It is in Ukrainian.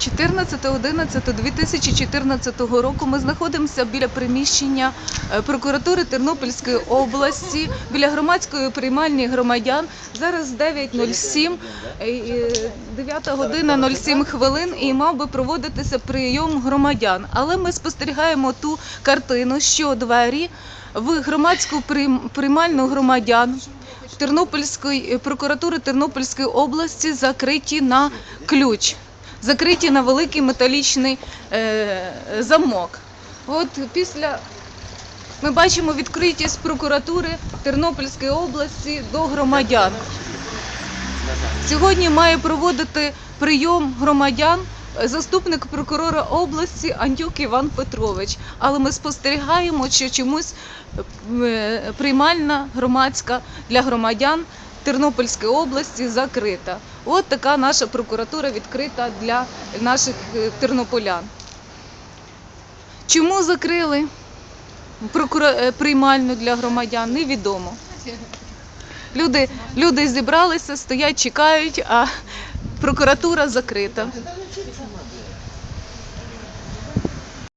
14.11.2014 року ми знаходимося біля приміщення е, прокуратури Тернопільської області, біля громадської приймальні громадян. Зараз 9.07, е, е, 9 година 07 хвилин і мав би проводитися прийом громадян. Але ми спостерігаємо ту картину, що двері в громадську приймальну громадян Тернопільської е, прокуратури Тернопільської області закриті на ключ, закриті на великий металічний е, замок. От після ми бачимо відкритість прокуратури Тернопільської області до громадян. Сьогодні має проводити прийом громадян заступник прокурора області Антюк Іван Петрович. Але ми спостерігаємо, що чомусь е, приймальна громадська для громадян Тернопільської області закрита. От така наша прокуратура відкрита для наших е, тернополян. Чому закрили е, приймальну для громадян, невідомо. Люди, люди зібралися, стоять, чекають, а прокуратура закрита.